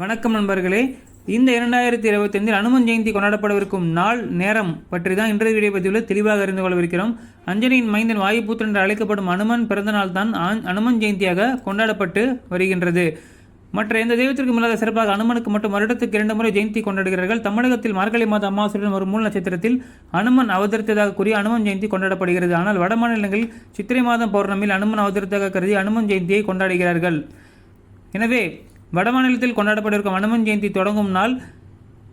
வணக்கம் நண்பர்களே. இந்த இரண்டாயிரத்தி இருபத்தைந்தில் அனுமன் ஜெயந்தி கொண்டாடப்படவிருக்கும் நாள் நேரம் பற்றி தான் இன்றைய வீடியோ பதிவில் தெளிவாக அறிந்து கொள்ளவிருக்கிறோம். அஞ்சனியின் மைந்தன் வாயுபுத்திரன் என்று அழைக்கப்படும் அனுமன் பிறந்தநாள் தான் அனுமன் ஜெயந்தியாக கொண்டாடப்பட்டு வருகின்றது. மற்ற எந்த தெய்வத்திற்கு இல்லாத சிறப்பாக அனுமனுக்கு மட்டும் வருடத்துக்கு இரண்டு முறை ஜெயந்தி கொண்டாடுகிறார்கள். தமிழகத்தில் மார்கழி மாத அமாவாசையுடன் ஒரு மூல நட்சத்திரத்தில் அனுமன் அவதரித்ததாக கூறி அனுமன் ஜெயந்தி கொண்டாடப்படுகிறது. ஆனால் வட மாநிலங்களில் சித்திரை மாதம் பௌர்ணமியில் அனுமன் அவதரித்ததாக கருதி அனுமன் ஜெயந்தியை கொண்டாடுகிறார்கள். எனவே வடமாநிலத்தில் கொண்டாடப்பட்டிருக்கும் அனுமன் ஜெயந்தி தொடங்கும் நாள்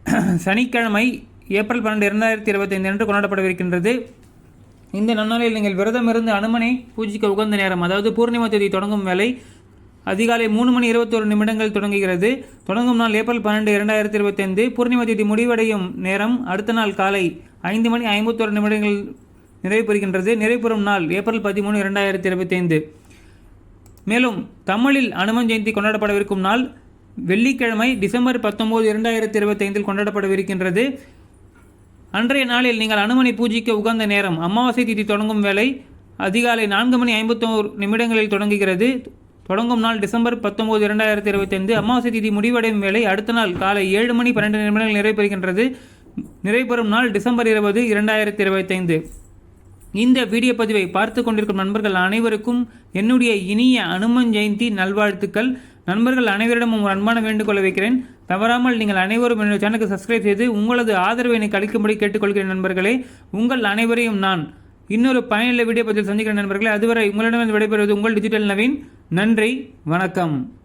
சனிக்கிழமை ஏப்ரல் பன்னெண்டு இரண்டாயிரத்தி இருபத்தைந்து அன்று கொண்டாடப்படவிருக்கின்றது. இந்த நன்னாளில் நீங்கள் விரதம் இருந்து அனுமனை பூஜிக்க உகந்த நேரம் அதாவது பூர்ணிமா தேதி தொடங்கும் வேலை அதிகாலை மூணு மணி இருபத்தோரு நிமிடங்கள் தொடங்குகிறது. தொடங்கும் நாள் ஏப்ரல் பன்னெண்டு இரண்டாயிரத்தி இருபத்தைந்து. பூர்ணிமா தேதி முடிவடையும் நேரம் அடுத்த நாள் காலை ஐந்து மணி ஐம்பத்தோரு நிமிடங்கள் நிறைவு பெறுகின்றது. நிறைவு பெறும் நாள் ஏப்ரல் பதிமூணு இரண்டாயிரத்தி இருபத்தைந்து. மேலும் தமிழில் அனுமன் ஜெயந்தி கொண்டாடப்படவிருக்கும் நாள் வெள்ளிக்கிழமை டிசம்பர் பத்தொம்போது இரண்டாயிரத்தி இருபத்தைந்தில் கொண்டாடப்படவிருக்கின்றது. அன்றைய நாளில் நீங்கள் அனுமனை பூஜிக்க உகந்த நேரம் அமாவாசை திதி தொடங்கும் வேலை அதிகாலை நான்கு மணி ஐம்பத்தோரு நிமிடங்களில் தொடங்குகிறது. தொடங்கும் நாள் டிசம்பர் பத்தொம்போது இரண்டாயிரத்தி இருபத்தைந்து அமாவாசை திதி முடிவடையும் வேலை அடுத்த நாள் காலை ஏழு மணி பன்னெண்டு நிமிடங்கள் நிறைவு நிறைவு பெறும் நாள் டிசம்பர் இருபது இரண்டாயிரத்தி இருபத்தைந்து இந்த வீடியோ பதிவை பார்த்து கொண்டிருக்கும் நண்பர்கள் அனைவருக்கும் என்னுடைய இனிய அனுமன் ஜெயந்தி நல்வாழ்த்துக்கள். நண்பர்கள் அனைவரிடமும் ஒரு அன்பான வேண்டுகோளை வைக்கிறேன். தவறாமல் நீங்கள் அனைவரும் என்னுடைய சேனலுக்கு சப்ஸ்கிரைப் செய்து உங்களது ஆதரவை எனக்கு அளிக்கும்படி கேட்டுக்கொள்கிறேன் நண்பர்களே. உங்கள் அனைவரையும் நான் இன்னொரு பயனுள்ள வீடியோ பதிவில் சந்திக்கிறேன் நண்பர்களே. அதுவரை உங்களிடம் விடைபெறுவது உங்கள் டிஜிட்டல் நவீன். நன்றி வணக்கம்.